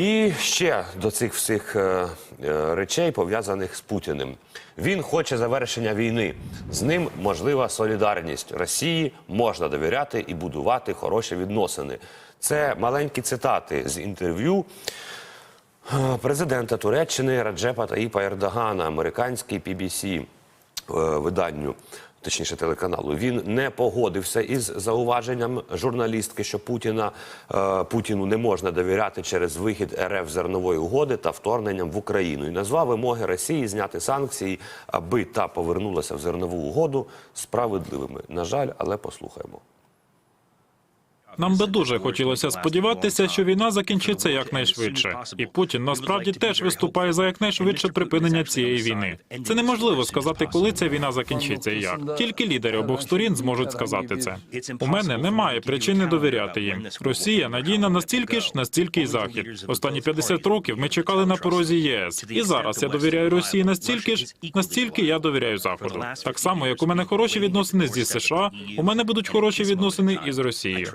І ще до цих всіх е, е, речей пов'язаних з Путіним. Він хоче завершення війни. З ним можлива солідарність. Росії можна довіряти і будувати хороші відносини. Це маленькі цитати з інтерв'ю е, президента Туреччини Раджепа Таїпа Ердогана, американський PBC виданню. Точніше, телеканалу він не погодився із зауваженням журналістки, що Путіна е, Путіну не можна довіряти через вихід РФ зернової угоди та вторгненням в Україну. І назвав вимоги Росії зняти санкції, аби та повернулася в зернову угоду справедливими. На жаль, але послухаємо. Нам би дуже хотілося сподіватися, що війна закінчиться якнайшвидше, і Путін насправді теж виступає за якнайшвидше припинення цієї війни. Це неможливо сказати, коли ця війна закінчиться і як. Тільки лідери обох сторін зможуть сказати це. У мене немає причини довіряти їм. Росія надійна настільки ж, настільки й захід. Останні 50 років ми чекали на порозі ЄС, і зараз я довіряю Росії настільки ж, настільки я довіряю Заходу. Так само, як у мене хороші відносини зі США, у мене будуть хороші відносини і з Росією.